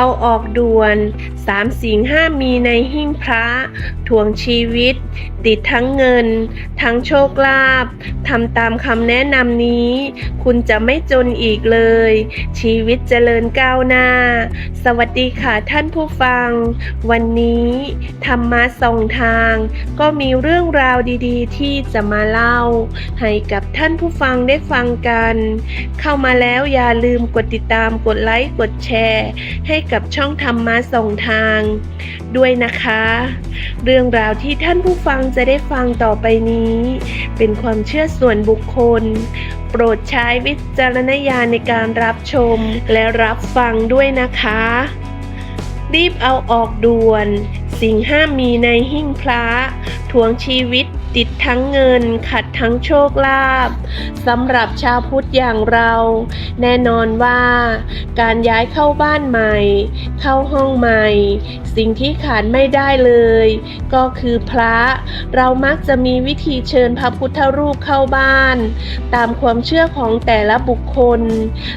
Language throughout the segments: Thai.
เอาออกด่วนสามสิงห้ามีในหิ้งพระทวงชีวิตติดทั้งเงิน ทั้งโชคลาภทำตามคำแนะนำนี้ คุณจะไม่จนอีกเลย ชีวิตเจริญก้าวหน้า สวัสดีค่ะท่านผู้ฟัง วันนี้ธรรมะส่องทาง ก็มีเรื่องราวดีๆ ที่จะมาเล่า ให้กับท่านผู้ฟังได้ฟังกัน เข้ามาแล้วอย่าลืมกดติดตามกดไลค์กดแชร์ ให้กับช่องธรรมะส่งทาง ด้วยนะคะ เรื่องราวที่ท่านผู้ฟังจะได้ฟังต่อไปนี้ เป็นความเชื่อส่วนบุคคล โปรดใช้วิจารณญาณในการรับชมและรับฟังด้วยนะคะ รีบเอาออกด่วน สิ่งห้ามมีในหิ้งพระทวงชีวิต ติดทั้งเงิน ขัดทั้งโชคลาภสำหรับชาวพุทธอย่างเรา แน่นอนว่า การย้ายเข้าบ้านใหม่ เข้าห้องใหม่ สิ่งที่ขาดไม่ได้เลย ก็คือพระ เรามักจะมีวิธีเชิญพระพุทธรูปเข้าบ้าน ตามความเชื่อของแต่ละบุคคล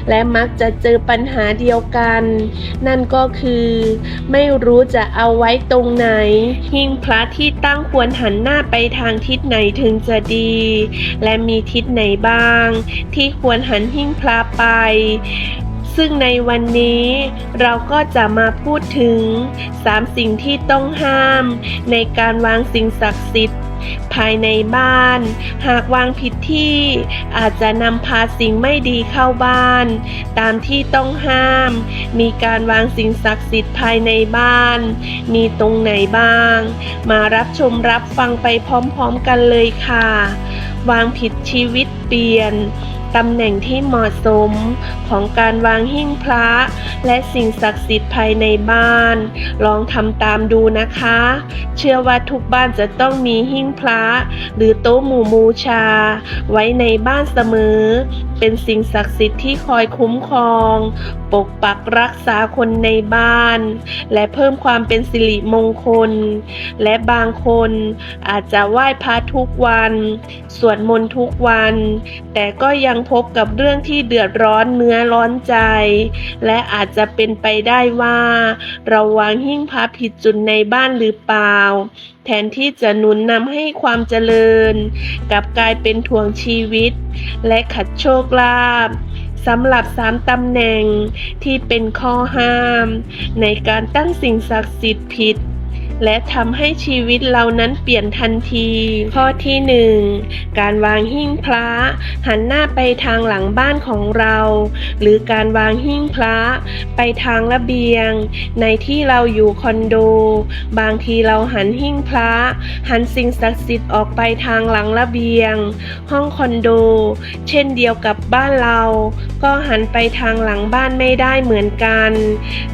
และมักจะเจอปัญหาเดียวกัน นั่นก็คือ ไม่รู้จะเอาไว้ตรงไหนหิ้งพระที่ตั้งควรหันหน้าไปทางทิศไหนถึงจะดี และมีทิศไหนบ้าง ที่ควรหันหิ้งพระไป ซึ่งในวันนี้เราก็จะมาพูดถึง 3 สิ่งที่ต้องห้าม ในการวางสิ่งศักดิ์สิทธิ์ ภายในบ้าน หากวางผิดที่อาจจะนำพาสิ่งไม่ดีเข้าบ้าน ตามที่ต้องห้าม มีการวางสิ่งศักดิ์สิทธิ์ภายในบ้าน มีตรงไหนบ้าง มารับชมรับฟังไปพร้อมๆกันเลยค่ะ วางผิดชีวิตเปลี่ยน ตำแหน่งที่เหมาะสมของการวางหิ้งพระ และสิ่งศักดิ์สิทธิ์ภายในบ้าน ลองทำตามดูนะคะ เชื่อว่าทุกบ้านจะต้องมีหิ้งพระ หรือโต๊ะหมู่บูชา ไว้ในบ้านเสมอ เป็นสิ่งศักดิ์สิทธิ์ที่คอยคุ้มครอง ปกปักรักษาคนในบ้าน และเพิ่มความเป็นสิริมงคล และบางคนอาจจะไหว้พระทุกวัน สวดมนต์ทุกวัน แต่ก็ยังพบกับเรื่องที่เดือดร้อนเนื้อร้อนใจ และอาจจะเป็นไปได้ว่าเราวางหิ้งพระผิดจุดในบ้านหรือเปล่า แทนที่จะหนุนนำให้ความเจริญ กลับกลายเป็นถ่วงชีวิต และขัดโชคลาภสำหรับสามตำแหน่งที่เป็นข้อห้าม ในการตั้งสิ่งศักดิ์สิทธิ์ผิด และทำให้ชีวิตเรานั้นเปลี่ยนทันที ข้อที่หนึ่งการวางหิ้งพระ หันหน้าไปทางหลังบ้านของเรา หรือการวางหิ้งพระ ไปทางระเบียง ในที่เราอยู่คอนโด บางทีเราหันหิ้งพระ หันสิ่งศักดิ์สิทธิ์ออกไปทางหลังระเบียง ห้องคอนโด เช่นเดียวกับบ้านเรา ก็หันไปทางหลังบ้านไม่ได้เหมือนกัน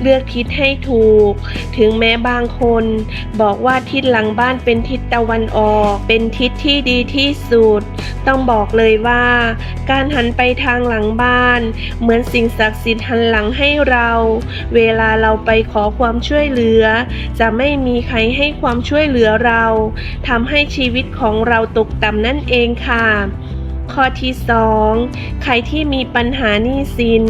เลือกทิศให้ถูก ถึงแม้บางคนบอกว่าทิศหลังบ้านเป็นทิศตะวันออก เป็นทิศที่ดีที่สุด ต้องบอกเลยว่า การหันไปทางหลังบ้าน เหมือนสิ่งศักดิ์สิทธิ์หันหลังให้เรา เวลาเราไปขอความช่วยเหลือ จะไม่มีใครให้ความช่วยเหลือเราทำให้ชีวิตของเราตกต่ำนั่นเองค่ะ ข้อที่ 2 ใครที่มีปัญหาหนี้สิน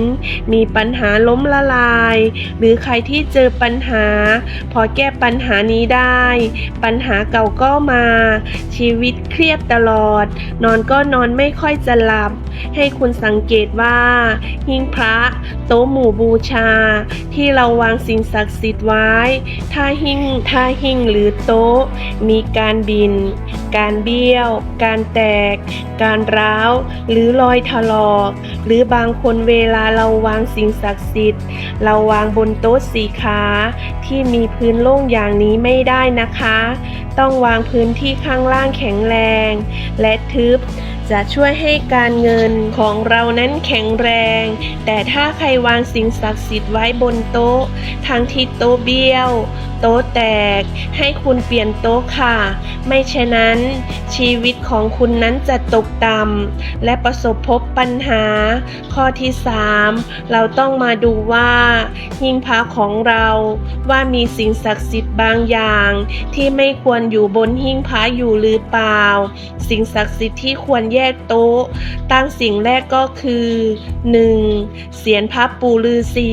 มีปัญหาล้มละลาย หรือใครที่เจอปัญหา พอแก้ปัญหานี้ได้ ปัญหาเก่าก็มา ชีวิตเครียดตลอด นอนก็นอนไม่ค่อยจะหลับ ให้คุณสังเกตว่าหิ้งพระโต๊ะหมู่บูชา ที่เราวางสิ่งศักดิ์สิทธิ์ไว้ ถ้าหิ้งถ้าหิ้งหรือโต๊ะ มีการบิน การเบี้ยว การแตก การร้าว หรือรอยถลอก หรือบางคนเวลาเราวางสิ่งศักดิ์สิทธิ์ เราวางบนโต๊ะสีขาที่มีพื้นโล่งอย่างนี้ไม่ได้นะคะ ต้องวางพื้นที่ข้างล่างแข็งแรง และทึบจะช่วยให้การเงินของเรานั้นแข็งแรง แต่ถ้าใครวางสิ่งศักดิ์สิทธิ์ไว้บนโต๊ะ ทางที่โต๊ะเบี้ยว โต๊ะแตก ให้คุณเปลี่ยนโต๊ะค่ะ ไม่เช่นนั้น ชีวิตของคุณนั้นจะตกต่ำและประสบพบปัญหา ข้อที่ 3 เราต้องมาดูว่า หิ้งพระของเราว่ามีสิ่งศักดิ์สิทธิ์บางอย่าง ที่ไม่ควรอยู่บนหิ้งพระอยู่หรือเปล่า สิ่งศักดิ์สิทธิ์ที่ควรแยกโต๊ะ ตั้งสิ่งแรกก็คือ 1. เสียนพระปู่ฤาษี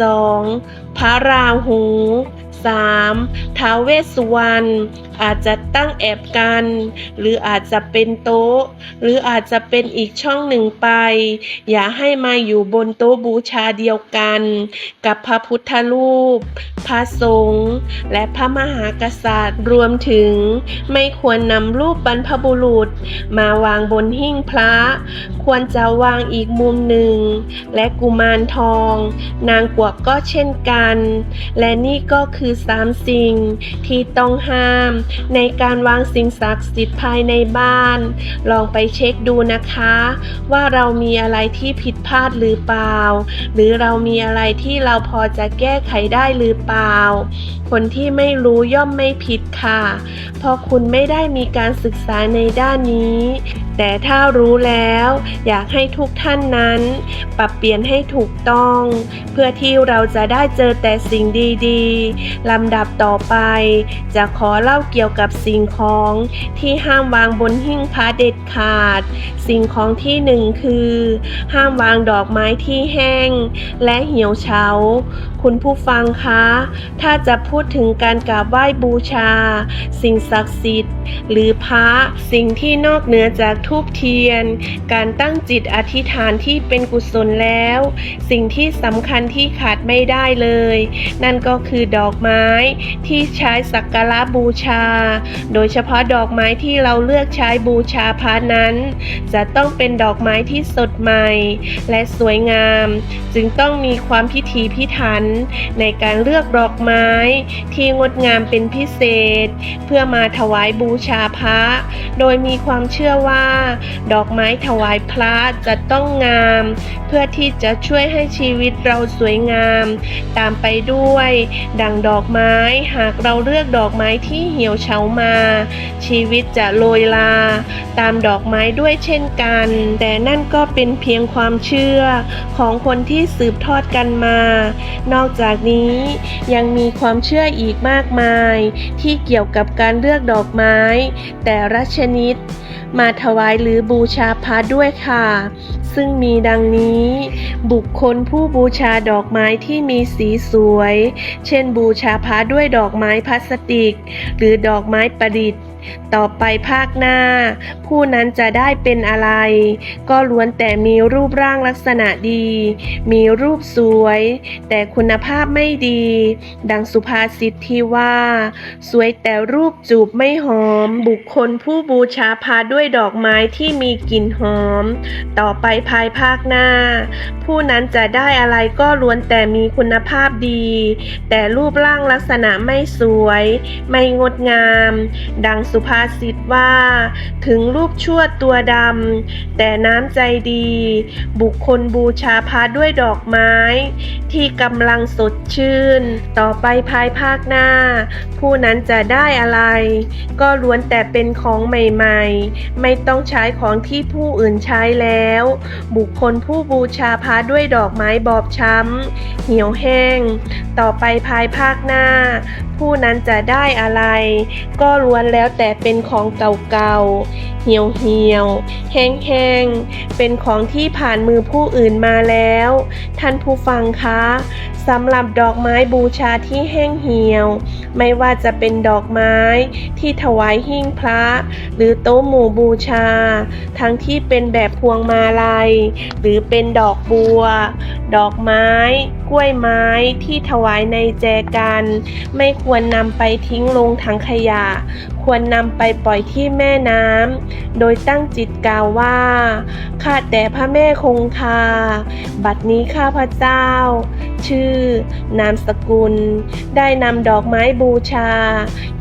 2. พระราหู 3. ท้าวเวสสุวรรณอาจจะตั้งแอบกัน หรืออาจจะเป็นโต๊ะ หรืออาจจะเป็นอีกช่องหนึ่งไป อย่าให้มาอยู่บนโต๊ะบูชาเดียวกัน กับพระพุทธรูป พระสงฆ์และพระมหากษัตริย์รวมถึง ไม่ควรนำรูปบรรพบุรุษ มาวางบนหิ้งพระ ควรจะวางอีกมุมหนึ่ง และกุมารทอง นางกวักก็เช่นกัน และนี่ก็คือสามสิ่ง ที่ต้องห้าม ในการวางสิ่งศักดิ์สิทธิ์ภายในบ้าน ลองไปเช็คดูนะคะ ว่าเรามีอะไรที่ผิดพลาดหรือเปล่า หรือเรามีอะไรที่เราพอจะแก้ไขได้หรือเปล่า คนที่ไม่รู้ย่อมไม่ผิดค่ะ เพราะคุณไม่ได้มีการศึกษาในด้านนี้ แต่ถ้ารู้แล้ว อยากให้ทุกท่านนั้น ปรับเปลี่ยนให้ถูกต้อง เพื่อที่เราจะได้เจอแต่สิ่งดีๆลำดับต่อไป จะขอเล่าเกี่ยวกับสิ่งของที่ห้ามวางบนหิ้งพระเด็ดขาด สิ่งของที่หนึ่งคือ ห้ามวางดอกไม้ที่แห้ง และเหี่ยวเฉาคุณผู้ฟังคะ ถ้าจะพูดถึงการกราบไหว้บูชา สิ่งศักดิ์สิทธิ์ หรือพระสิ่งที่นอกเหนือจากทูบเทียน การตั้งจิตอธิษฐานที่เป็นกุศลแล้ว สิ่งที่สำคัญที่ขาดไม่ได้เลย นั่นก็คือดอกไม้ที่ใช้สักการะบูชา โดยเฉพาะดอกไม้ที่เราเลือกใช้บูชาพระนั้น จะต้องเป็นดอกไม้ที่สดใหม่ และสวยงาม จึงต้องมีความพิถีพิถัน ในการเลือกดอกไม้ที่งดงามเป็นพิเศษ เพื่อมาถวายบูชาพระ โดยมีความเชื่อว่าดอกไม้ถวายพระจะต้องงาม เพื่อที่จะช่วยให้ชีวิตเราสวยงาม ตามไปด้วย ดังดอกไม้หากเราเลือกดอกไม้ที่เหี่ยวเฉามา ชีวิตจะโรยลา ตามดอกไม้ด้วยเช่นกัน แต่นั่นก็เป็นเพียงความเชื่อของคนที่สืบทอดกันมา นอกจากนี้ยังมีความเชื่ออีกมากมาย ที่เกี่ยวกับการเลือกดอกไม้ แต่ละชนิดมาถววายหรือบูชาพระด้วยค่ะ ซึ่งมีดังนี้ บุคคลผู้บูชาดอกไม้ที่มีสีสวย เช่นบูชาพระด้วยดอกไม้พลาสติก หรือดอกไม้ประดิษฐ์ ต่อไปภาคหน้า ผู้นั้นจะได้เป็นอะไร ก็ล้วนแต่มีรูปร่างลักษณะดี มีรูปสวย แต่คุณภาพไม่ดี ดังสุภาษิตที่ว่า สวยแต่รูปจูบไม่หอม บุคคลผู้บูชาพาด้วยดอกไม้ที่มีกลิ่นหอม ต่อไปภายภาคหน้า ผู้นั้นจะได้อะไรก็ล้วนแต่มีคุณภาพดี แต่รูปร่างลักษณะไม่สวย ไม่งดงาม ดังสุภาษิตว่า ถึงรูปชั่วตัวดำ แต่น้ำใจดี บุคคลบูชาพระด้วยดอกไม้ ที่กำลังสดชื่น ต่อไปภายภาคหน้า ผู้นั้นจะได้อะไร ก็ล้วนแต่เป็นของใหม่ ๆ ไม่ต้องใช้ของที่ผู้อื่นใช้แล้ว บุคคลผู้บูชาพระด้วยดอกไม้บอบช้ำ เหี่ยวแห้ง ต่อไปภายภาคหน้า ผู้นั้นจะได้อะไร ก็ล้วนแล้วแต่เป็นของเก่าๆ เหี่ยวเหี่ยวๆแห้งๆ เป็นของที่ผ่านมือผู้อื่นมาแล้ว ท่านผู้ฟังคะสำหรับดอกไม้บูชาที่แห้งเหี่ยว ไม่ว่าจะเป็นดอกไม้ที่ถวายหิ้งพระ หรือโต๊ะหมู่บูชา ทั้งที่เป็นแบบพวงมาลัย หรือเป็นดอกบัว ดอกไม้ กล้วยไม้ที่ถวายในแจกัน ไม่ควรนำไปทิ้งลงถังขยะ ควรนำไปปล่อยที่แม่น้ำโดยตั้งจิตกล่าวว่า ข้าแต่พระแม่คงคา บัดนี้ข้าพระเจ้า ชื่อ นามสกุล ได้นำดอกไม้บูชา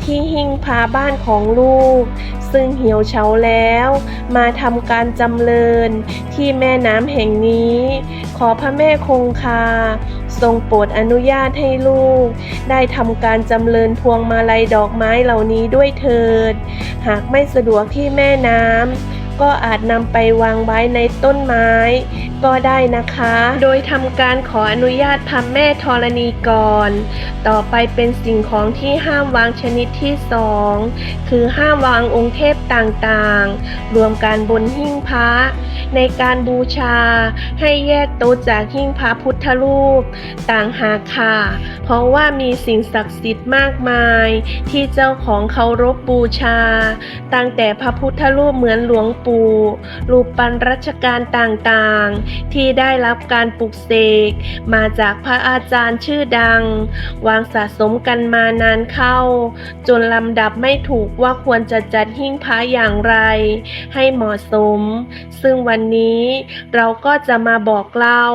ที่หิ้งพาบ้านของลูก ซึ่งเหี่ยวเฉาแล้ว มาทำการจำเริญที่แม่น้ำแห่งนี้ ขอพระแม่คงคา ทรงโปรดอนุญาตให้ลูก ได้ทำการจำเริญพวงมาลัยดอกไม้เหล่านี้ด้วยเถิด หากไม่สะดวกที่แม่น้ำ ก็อาจนำไปวางไว้ในต้นไม้ ก็ได้นะคะ โดยทำการขออนุญาตพระแม่ธรณีก่อน ต่อไปเป็นสิ่งของที่ห้ามวางชนิดที่สองคือห้ามวางองค์เทพต่างๆ รวมการบนหิ้งพระ ในการบูชาให้แยกโต๊ะจากหิ้งพระพุทธรูป ต่างหากค่ะ เพราะว่ามีสิ่งศักดิ์สิทธิ์มากมาย ที่เจ้าของเคารพบูชา ตั้งแต่พระพุทธรูปเหมือนหลวงปู่รูปปั้นรัชกาลต่างๆ ที่ได้รับการปลุกเสกมาจากพระอาจารย์ชื่อดัง วางสะสมกันมานานเข้า จนลำดับไม่ถูกว่าควรจะจัดหิ้งพระอย่างไร ให้เหมาะสม ซึ่งวันนี้เราก็จะมาบอกเล่า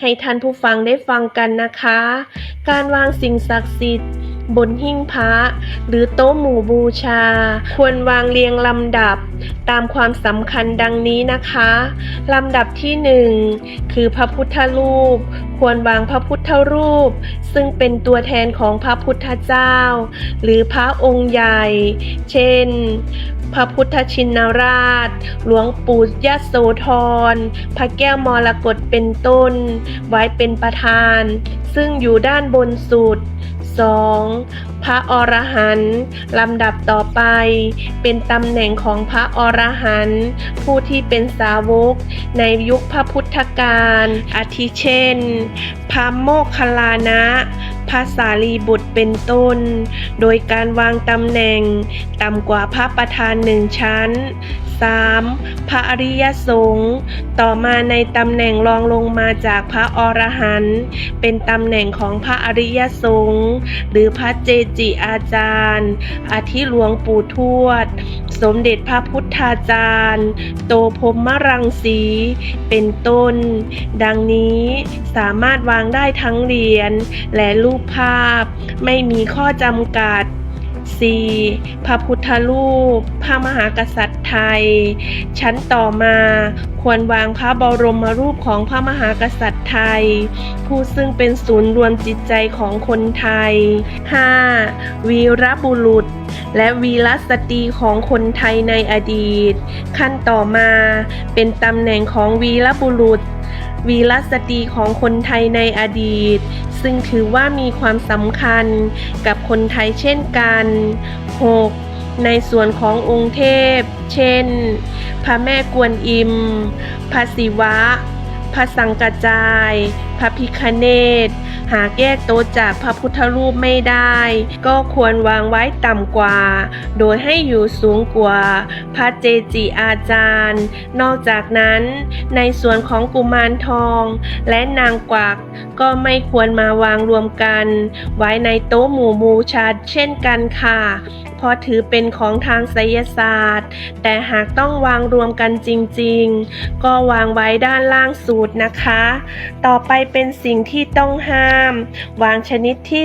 ให้ท่านผู้ฟังได้ฟังกันนะคะ การวางสิ่งศักดิ์สิทธิ์ บนหิ้งพระหรือโต๊ะหมู่บูชา ควรวางเรียงลำดับ ตามความสำคัญดังนี้นะคะ ลำดับที่หนึ่งคือพระพุทธรูป ควรวางพระพุทธรูป ซึ่งเป็นตัวแทนของพระพุทธเจ้า หรือพระองค์ใหญ่ เช่น พระพุทธชินราช หลวงปู่ยโสธร พระแก้วมรกตเป็นต้น ไว้เป็นประธาน ซึ่งอยู่ด้านบนสุด 2. พระอรหันต์ลำดับต่อไป เป็นตำแหน่งของพระอรหันต์ผู้ที่เป็นสาวก ในยุคพระพุทธกาลอาทิเช่น พระโมคคัลลานะพระสารีบุตรเป็นต้น โดยการวางตำแหน่ง ต่ำกว่าพระประธานหนึ่งชั้น 3. พระอริยสงฆ์ต่อมาในตำแหน่งรองลงมาจากพระอรหันต์เป็นตำแหน่งของพระอริยสงฆ์หรือพระเจจิอาจารย์ อาทิหลวงปู่ทวด สมเด็จพระพุทธาจารย์ โตพรหมรังสี เป็นต้น ดังนี้สามารถวางได้ทั้งเหรียญและรูปภาพ ไม่มีข้อจำกัด 4. พระพุทธรูป พระมหากษัตริย์ไทย ชั้นต่อมาควรวางพระบรมรูปของพระมหากษัตริย์ไทย ผู้ซึ่งเป็นศูนย์รวมจิตใจของคนไทย 5. วีรบุรุษ และวีรสตรีของคนไทยในอดีต ขั้นต่อมาเป็นตำแหน่งของวีรบุรุษ วีรสตรีของคนไทยในอดีต ซึ่งถือว่ามีความสำคัญกับคนไทยเช่นกัน 6. ในส่วนขององค์เทพ เช่น พระแม่กวนอิม พระศิวะ พระสังกจายพระพิคเนตหากแยกโต๊ะจากพระพุทธรูปไม่ได้ ก็ควรวางไว้ต่ำกว่า โดยให้อยู่สูงกว่า พระเจจิอาจารย์ นอกจากนั้น ในส่วนของกุมารทอง และนางกวักก็ไม่ควรมาวางรวมกัน ไว้ในโต๊ะหมู่บูชาเช่นกันค่ะเพราะถือเป็นของทางไสยศาสตร์ แต่หากต้องวางรวมกันจริงๆ ก็วางไว้ด้านล่างสูตรนะคะ ต่อไปเป็นสิ่งที่ต้องห้าม วางชนิดที่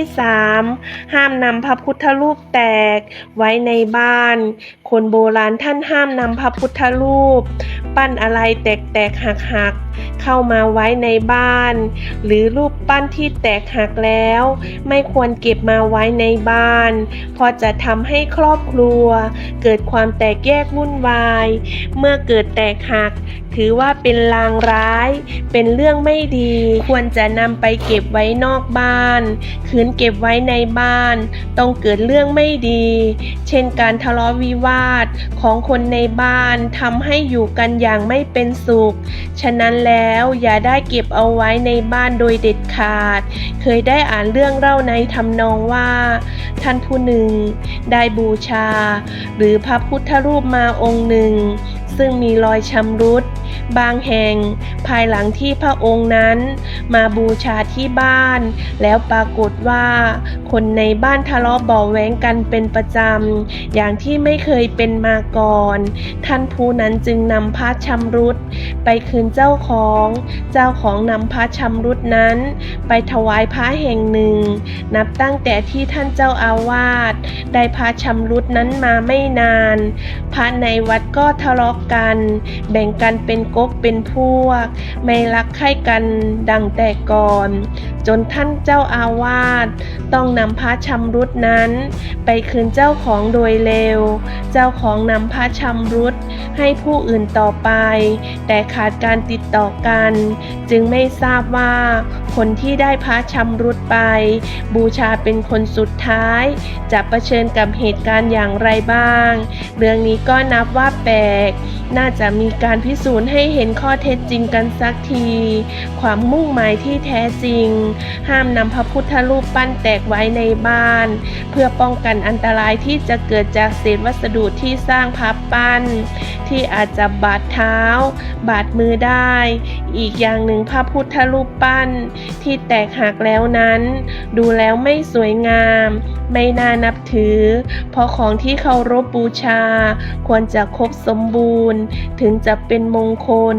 3 ห้ามนำพระพุทธรูปแตกไว้ในบ้าน คนโบราณท่านห้ามนำพระพุทธรูป ปั้นอะไรแตกๆหักๆเข้ามาไว้ในบ้าน หรือรูปปั้นที่แตกหักแล้ว ไม่ควรเก็บมาไว้ในบ้านเพราะจะทำให้ครอบครัว เกิดความแตกแยกวุ่นวาย เมื่อเกิดแตกหัก ถือว่าเป็นลางร้าย เป็นเรื่องไม่ดี ควรจะนำไปเก็บไว้นอกบ้านคืนเก็บไว้ในบ้าน ต้องเกิดเรื่องไม่ดี เช่นการทะเลาะวิวาทของคนในบ้านทำให้อยู่กันอย่างไม่เป็นสุข ฉะนั้นแล้วอย่าได้เก็บเอาไว้ในบ้านโดยเด็ดขาด เคยได้อ่านเรื่องเล่าในทำนองว่า ท่านผู้หนึ่ง ได้บูชาหรือพระพุทธรูปมาองค์หนึ่ง ซึ่งมีรอยชำรุด บางแห่ง ภายหลังที่พระองค์นั้น มาบูชาที่บ้าน แล้วปรากฏว่า คนในบ้านทะเลาะเบาะแว้งกันเป็นประจำ อย่างที่ไม่เคยเป็นมาก่อน ท่านผู้นั้นจึงนำพระชำรุดไปคืนเจ้าของ เจ้าของนำพระชำรุดนั้น ไปถวายพระแห่งหนึ่ง นับตั้งแต่ที่ท่านเจ้าอาวาสได้พระชำรุดนั้นมาไม่นาน พระในวัดก็ทะเลาะกัน แบ่งกันเป็นกบเป็นพวก ไม่รักใคร่กันดังแต่ก่อน จนท่านเจ้าอาวาสต้องนำพระชำรุดนั้น ไปคืนเจ้าของโดยเร็ว เจ้าของนำพระชำรุดให้ผู้อื่นต่อไป แต่ขาดการติดต่อกัน จึงไม่ทราบว่า คนที่ได้พระชำรุดไป บูชาเป็นคนสุดท้าย จะะเผชิญกับเหตุการณ์อย่างไรบ้าง เรื่องนี้ก็นับว่าแปลก น่าจะมีการพิสูจน์ให้เห็นข้อเท็จจริงกันสักที ความมุ่งหมายที่แท้จริง ห้ามนำพระพุทธรูปปั้นแตกไว้ในบ้าน เพื่อป้องกันอันตรายที่จะเกิดจากเศษวัสดุที่สร้างพับปั้น ที่อาจจะบาดเท้า บาดมือได้ อีกอย่างหนึ่งพระพุทธรูปปั้น ที่แตกหักแล้วนั้น ดูแล้วไม่สวยงาม ไม่น่านับถือ เพราะของที่เคารพบูชา ควรจะครบสมบูรณ์ ถึงจะเป็นมงคล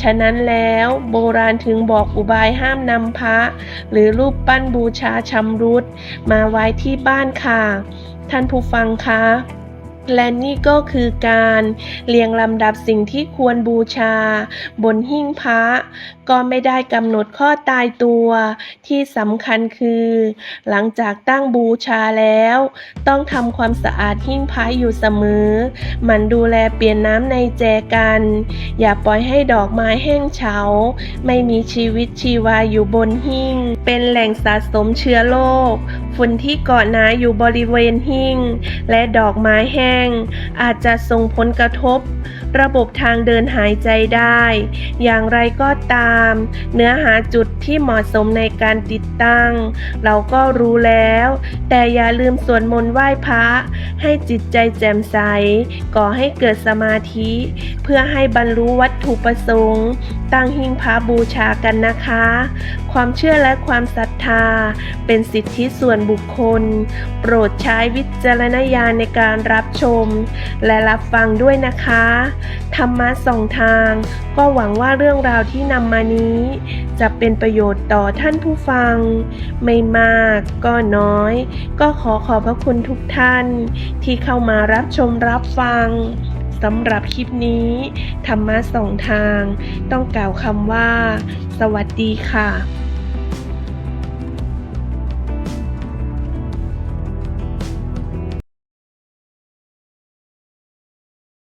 ฉะนั้นแล้วโบราณถึงบอกอุบายห้ามนำพระ หรือรูปปั้นบูชาชำรุด มาไว้ที่บ้านค่ะ ท่านผู้ฟังคะและนี่ก็คือการเรียงลำดับสิ่งที่ควรบูชา บนหิ้งพระ ก็ไม่ได้กำหนดข้อตายตัว ที่สำคัญคือ หลังจากตั้งบูชาแล้ว ต้องทำความสะอาดหิ้งพระอยู่เสมอ มันดูแลเปลี่ยนน้ำในแจกัน อย่าปล่อยให้ดอกไม้แห้งเฉา ไม่มีชีวิตชีวาอยู่บนหิ้ง เป็นแหล่งสะสมเชื้อโรคฝุ่นที่เกาะหนาอยู่บริเวณหิ้ง และดอกไม้แห้ง อาจจะส่งผลกระทบ ระบบทางเดินหายใจได้ อย่างไรก็ตามาม เนื้อหาจุดที่เหมาะสมในการติดตั้ง เราก็รู้แล้ว แต่อย่าลืมสวดมนต์ไหว้พระ ให้จิตใจแจ่มใส ก่อให้เกิดสมาธิ เพื่อให้บรรลุวัตถุประสงค์ ตั้งหิ้งพระบูชากันนะคะ ความเชื่อและความศรัทธา เป็นสิทธิส่วนบุคคล โปรดใช้วิจารณญาณในการรับชม และรับฟังด้วยนะคะ ธรรมะสองทาง ก็หวังว่าเรื่องราวที่นำมานี้จะเป็นประโยชน์ต่อท่านผู้ฟัง ไม่มากก็น้อย ก็ขอขอบพระคุณทุกท่านที่เข้ามารับชมรับฟังสำหรับคลิปนี้ ธรรมะสองทาง ต้องกล่าวคำว่า สวัสดีค่ะ